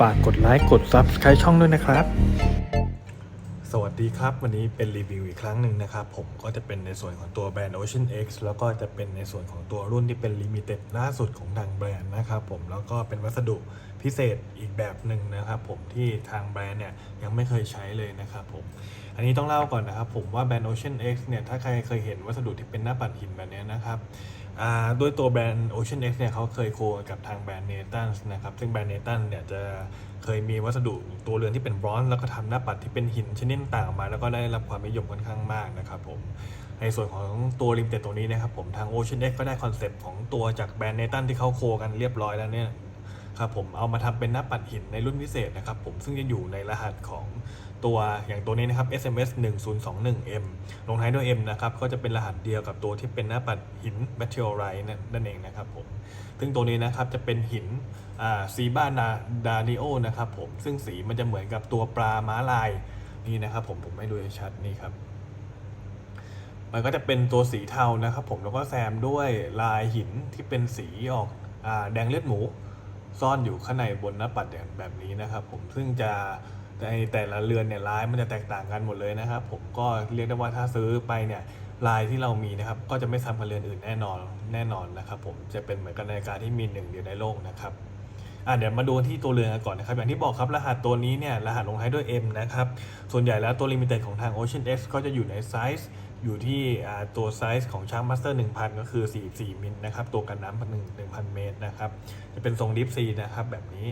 ฝากกดไลค์กด Subscribe ช่องด้วยนะครับ สวัสดีครับ วันนี้เป็นรีวิวอีกครั้งหนึ่งนะครับ ผมก็จะเป็นในส่วนของตัวแบรนด์ Ocean X แล้วก็จะเป็นในส่วนของตัวรุ่นที่เป็นลิมิเต็ดล่าสุดของทางแบรนด์นะครับผมแล้วก็เป็นวัสดุพิเศษอีกแบบหนึ่งนะครับผมที่ทางแบรนด์เนี่ยยังไม่เคยใช้เลยนะครับผมอันนี้ต้องเล่าก่อนนะครับผมว่าแบรนด์ Ocean X เนี่ยถ้าใครเคยเห็นวัสดุที่เป็นหน้าปัดหินแบบนี้นะครับ ด้วยตัวแบรนด์ Ocean X เนี่ยเขาเคยโคกับทางแบรนด์ Nathan นะครับซึ่งแบรนด์ Nathan เนี่ยจะเคยมีวัสดุตัวเรือนที่เป็นบรอนซ์แล้วก็ทำหน้าปัดที่เป็นหินชนิดต่างออกมา แล้วก็ได้รับความนิยมค่อนข้างมากนะครับผมในส่วนของตัวริมเต็ดตรงนี้นะครับผมทาง Ocean X ก็ได้คอนเซปต์ของตัวจากแบรนด์ Nathan ที่เขาโคกันเรียบร้อยแล้วเนี่ยครับผมเอามาทำเป็นหน้าปัดหินในรุ่นพิเศษนะครับผมซึ่งจะอยู่ในรหัสของ ตัวอย่างตัวนี้นะครับ SMS 1021M ลงท้ายด้วย M นะครับก็จะเป็นรหัสเดียวกับตัวที่เป็นหน้าปัดหิน Meteorite นั่นเองนะครับผมซึ่งตัวนี้นะครับจะเป็นหินซีบ้านาดานิโอนะครับผมซึ่งสีมันจะเหมือนกับตัวปลาม้าลายนี่นะครับผมผมให้ดูให้ชัดนี่ครับมันก็จะเป็นตัวสีเทานะครับผมแล้วก็แซมด้วยลายหินที่เป็นสีออกอแดงเลือดหมู ซ่อนอยู่ข้างในบนหน้าปัดอย่างแบบนี้นะครับผมซึ่งจะ ในแต่ละเรือนเนี่ยลายมันจะแตกต่างกันหมดเลยนะครับ ผมก็เรียกได้ว่าถ้าซื้อไปเนี่ยลายที่เรามีนะครับ ก็จะไม่ซ้ำกับเรือนอื่นแน่นอนแน่นอนนะครับ ผมจะเป็นเหมือนกันในการที่มีหนึ่งเดียวในโลกนะครับอะเดี๋ยวมาดูที่ตัวเรือนกันก่อนนะครับ อย่างที่บอกครับรหัสตัวนี้เนี่ยรหัสลงท้ายด้วย M นะครับ ส่วนใหญ่แล้วตัวลิมิเต็ดของทาง Ocean X ก็จะอยู่ในไซส์อยู่ที่ตัวไซส์ของช้างมาสเตอร์1000 ก็คือ 44 มิลนะครับ ตัวกันน้ำพันหนึ่ง1,000 เมตรนะครับ จะเป็นทรงดิฟซีนะครับแบบนี้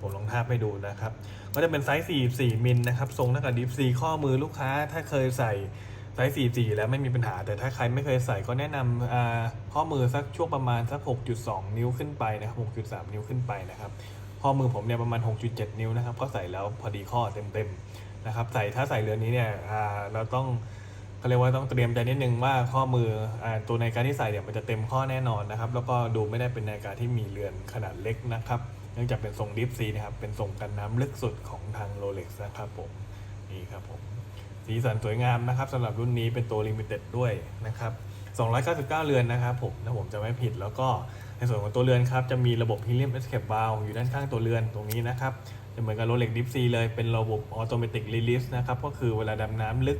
ผมลองทาบให้ดูนะครับ ก็จะเป็นไซส์ 44 มิลนะครับ ทรงเท่ากับดิฟซีข้อมือลูกค้า ถ้าเคยใส่ไซส์ 44 แล้วไม่มีปัญหา แต่ถ้าใครไม่เคยใส่ก็แนะนำข้อมือสักช่วงประมาณสัก 6.2 นิ้วขึ้นไปนะครับ 6.3 นิ้วขึ้นไปนะครับ ข้อมือผมเนี่ยประมาณ 6.7 นิ้วนะครับ ก็ใส่แล้วพอดีข้อเต็มๆนะครับ ใส่ถ้าใส่เรือนนี้เนี่ยเราต้องเขาเรียกว่าต้องเตรียมใจนิดนึงว่าข้อมืออตัวนาฬิกาที่ใส่เนี่ยมันจะเต็มข้อแน่นอนนะครับ แล้วก็ดูไม่ได้เป็นนาฬิกาที่มีเรือนขนาดเล็กนะครับ เนื่องจากเป็นทรงดิฟซีนะครับ เป็นทรงกันน้ำลึกสุดของทางโรเล็กซ์นะครับผมนี่ครับผมสีสันสวยงามนะครับสำหรับรุ่นนี้เป็นตัวลิมิเต็ดด้วยนะครับ299 เรือนนะครับผมถ้าผมจะไม่ผิดแล้วก็ในส่วนของตัวเรือนครับ จะมีระบบ Helium Escape Valve อยู่ด้านข้างตัวเรือนตรงนี้นะครับ จะเหมือนกับ Rolex Deep Sea เลยเป็นระบบ Automatic Release นะครับ ก็คือเวลาดำน้ำลึก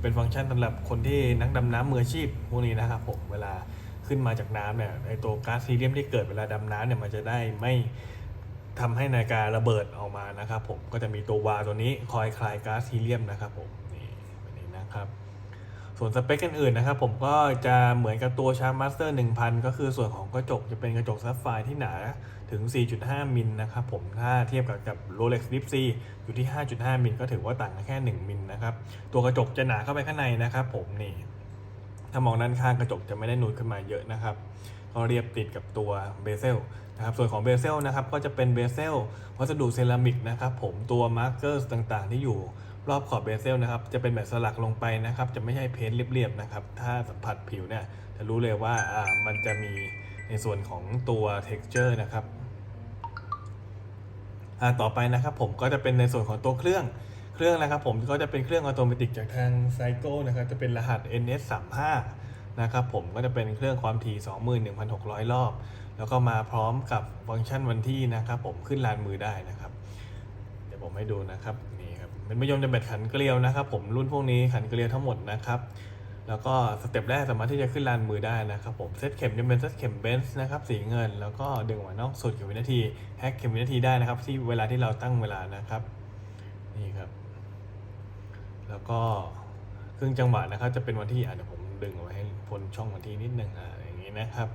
เป็นฟังก์ชันสำหรับคนที่นักดำน้ำมืออาชีพพวกนี้นะครับผมเวลาขึ้นมาจากน้ำเนี่ยไอตัวก๊าซฮีเลียมที่เกิดเวลาดำน้ำเนี่ยมันจะได้ไม่ ทำให้นาฬิการะเบิดออกมานะครับผมก็จะมีตัววาตัวนี้คอยคลายก๊าซฮีเลียมนะครับผมนี่แบบนี้นะครับ ส่วนสเปคอื่นๆนะครับ ผมก็จะเหมือนกับตัวชาร์ Master 1000 ก็คือส่วนของกระจกจะเป็นกระจกซับไฟร์ที่หนาถึง 4.5 มิลนะครับผมถ้าเทียบกับกับ Rolex Deep Sea อยู่ที่ 5.5 มิลก็ถือว่าต่างกันแค่ 1 มิลนะครับตัวกระจกจะหนาเข้าไปข้างในนะครับ ผมนี่ถ้ามองด้านข้างกระจกจะไม่ได้นูนขึ้นมาเยอะนะครับ ก็เรียบติดกับตัวเบเซลนะครับส่วนของเบเซลนะครับก็จะเป็นเบเซลวัสดุเซรามิกนะครับผมตัวมาร์กเกอร์ต่างๆ ที่อยู่รอบขอบเบเซลนะครับจะเป็นแบบสลักลงไปนะครับจะไม่ใช่เพ้นท์เรียบๆนะครับถ้าสัมผัสผิวเนี่ยจะรู้เลยว่าอ่ามันจะมีในส่วนของตัว texture นะครับต่อไปนะครับผมก็จะเป็นในส่วนของตัวเครื่องเครื่องนะครับผมก็จะเป็นเครื่องออโตเมติจากทางไซโก้นะครับจะเป็นรหัส NS35 นะครับผมก็จะเป็นเครื่องความถี่ 21,600 รอบ แล้วก็มาพร้อมกับฟังก์ชันวันที่นะครับผมขึ้นลานมือได้นะครับ เดี๋ยวผมให้ดูนะครับนี่ครับเป็นมะยมจะแบตขันเกลียวนะครับ ผมรุ่นพวกนี้ขันเกลียวทั้งหมดนะครับแล้วก็สเต็ปแรกสามารถที่จะขึ้นลานมือได้นะครับผมเซตเข็มจะเป็นเซตเข็มเบนซ์นะครับสีเงิน แล้วก็ดึงออกมานอกสุดเข็มวินาทีแฮกเข็มวินาทีได้นะครับ ที่เวลาที่เราตั้งเวลานะครับนี่ครับ แล้วก็เครื่องจังหวะนะครับ จะเป็นวันที่อะเดี๋ยวผม ดึงเอาไว้ให้พ้นช่องวันที่นิดหนึ่งอะอย่างนี้นะครับ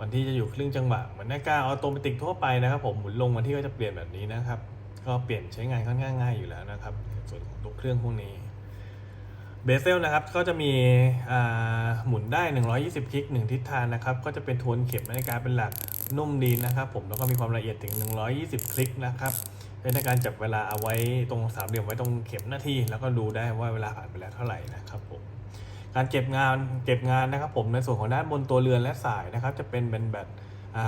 วันที่จะอยู่ครึ่งจังหวะเหมือนนาฬิกาออโตเมติกทั่วไปนะครับ ผมหมุนลงวันที่ก็จะเปลี่ยนแบบนี้นะครับ ก็เปลี่ยนใช้งานค่อนข้างง่ายอยู่แล้วนะครับ ส่วนของตัวเครื่องพวกนี้เบเซลนะครับก็จะมีอ่าหมุนได้ 120 คลิก 1 ทิศทางนะครับ ก็จะเป็นโทนเข็มนาฬิกาเป็นหลักนุ่มดีนะครับผมแล้วก็มีความละเอียดถึง 120 คลิกนะครับเป็นในการจับเวลาเอาไว้ตรงสามเหลี่ยมไว้ตรงเข็มนาทีแล้วก็ดูได้ว่าเวลาผ่านไปแล้วเท่าไหร่นะครับผม การเก็บงานเก็บงานนะครับ ผมในส่วนของด้านบนตัวเรือนและสายนะครับ จะเป็นเป็นแบบ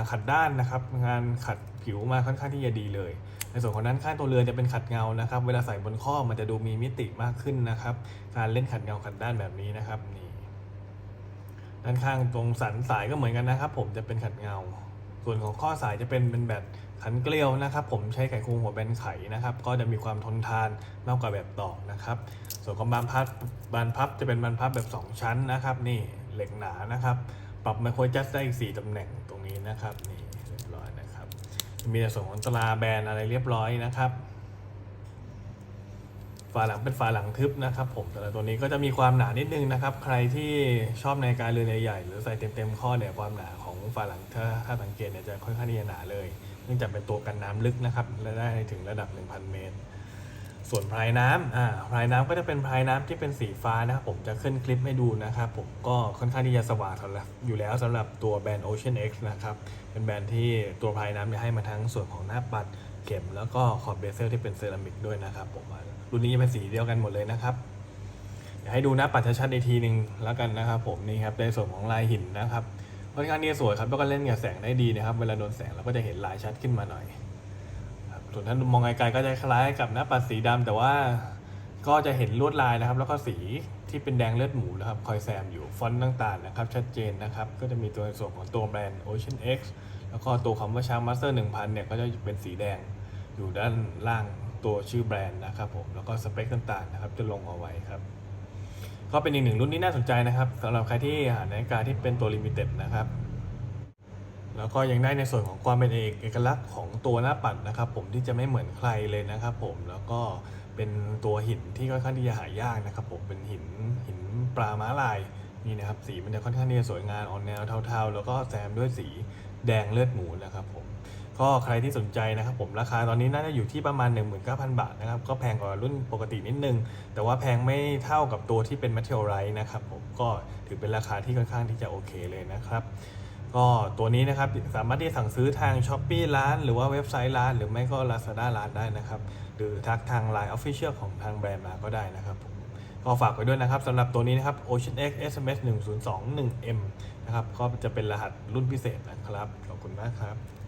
ขัดด้านนะครับ งานขัดผิวมาค่อนข้างที่จะดีเลย ในส่วนของด้านข้างตัวเรือนจะเป็นขัดเงานะครับ เวลาใส่บนข้อมันจะดูมีมิติมากขึ้นนะครับ การเล่นขัดเงาขัดด้านแบบนี้นะครับนี่ด้านข้างตรงสันสายก็เหมือนกันนะครับ ผมจะเป็นขัดเงา ส่วนของข้อสายจะเป็นเป็นแบบขันเกลียวนะครับ ผมใช้ไขควงหัวแบนไขนะครับ ก็จะมีความทนทานมากกว่าแบบตอกนะครับ ส่วนของบานพับบานพับจะเป็นบานพับแบบ 2 ชั้นนะครับ นี่เหล็กหนานะครับ ปรับไมโครจัสได้อีก4ตำแหน่งตรงนี้นะครับนี่เรียบร้อยนะครับ มีในส่วนของตราแบนอะไรเรียบร้อยนะครับ ฝาหลังเป็นฝาหลังทึบนะครับผมแต่ตัวนี้ก็จะมีความหนานิดนึงนะครับ ใครที่ชอบในการเรือนใหญ่ๆหรือใส่เต็มๆข้อเนี่ยความหนาของฝาหลังถ้าถ้าสังเกตเนี่ยจะค่อนข้างที่จะหนาเลย เนื่องจากเป็นตัวกันน้ำลึกนะครับและได้ถึงระดับ 1,000 เมตร ส่วนพรายน้ำอ่าพรายน้ำก็จะเป็นพรายน้ำที่เป็นสีฟ้านะครับผมจะขึ้นคลิปให้ดูนะครับผมก็ค่อนข้างที่จะสว่างสำหรับอยู่แล้วสำหรับตัวแบรนด์ Ocean X นะครับเป็นแบรนด์ที่ตัวพรายน้ำเนี่ยให้มาทั้งส่วนของหน้าปัด เข็ม แล้วก็ขอบเบเซลที่เป็นเซรามิกด้วยนะครับผมรุ่นนี้จะเป็นสีเดียวกันหมดเลยนะครับเดี๋ยวให้ดูหน้าปัดชัดๆอีกทีหนึ่งแล้วกันนะครับผมนี่ครับในส่วนของลายหินนะครับค่อนข้างที่สวยครับแล้วก็เล่นกับแสงได้ดีนะครับ เวลาโดนแสงเราก็จะเห็นลายชัดขึ้นมาหน่อยส่วนท่านมองไกลๆก็จะคล้ายกับหน้าปัดสีดำแต่ว่าก็จะเห็นลวดลายนะครับ แล้วก็สีที่เป็นแดงเลือดหมูนะครับคอยแซมอยู่ฟอนต์ต่างๆนะครับ ชัดเจนนะครับ ก็จะมีตัวในส่วนของตัวแบรนด์ Ocean X แล้วก็ตัวคำว่าช้าง Master 1000เนี่ยก็จะเป็นสีแดง อยู่ด้านล่างตัวชื่อแบรนด์นะครับผมแล้วก็สเปคต่างๆนะครับจะลงเอาไว้ครับก็เป็นอีกหนึ่งรุ่นที่น่าสนใจนะครับสำหรับใครที่หานาฬิกาที่เป็นตัวลิมิเต็ดนะครับแล้วก็ยังได้ในส่วนของความเป็นเอกเอกลักษณ์ของตัวหน้าปัดนะครับ ผมที่จะไม่เหมือนใครเลยนะครับ ผมแล้วก็เป็นตัวหินที่ค่อนข้างที่จะหายากนะครับ ผมเป็นหินหินปลาม้าลายนี่นะครับ สีมันจะค่อนข้างที่จะสวยงามออกแนวเทาๆ แล้วก็แซมด้วยสีแดงเลือดหมูนะครับผม ก็ใครที่สนใจนะครับผมราคาตอนนี้น่าจะอยู่ที่ประมาณ 19,000 บาทนะครับ ก็แพงกว่ารุ่นปกตินิดนึง แต่ว่าแพงไม่เท่ากับตัวที่เป็น Material r i g h t นะครับผมก็ถือเป็นราคาที่ค่อนข้างที่จะโอเคเลยนะครับก็ตัวนี้นะครับสามารถที่สั่งซื้อทาง s h อ p e e ร้าน หรือว่าเว็บไซต์ร้าน หรือไม่ก็ Lazada ร้านได้นะครับ หรือทักทาง Line Official ของทางแบรนด์มาก็ได้นะครับผมก็ฝากไว้ด้วยนะครับสำหรับตัวนี้นะครับ Ocean X SMS 1021M นะครับก็จะเป็นรหัสรุ่นพิเศษนะครับ ขอบคุณมากครับ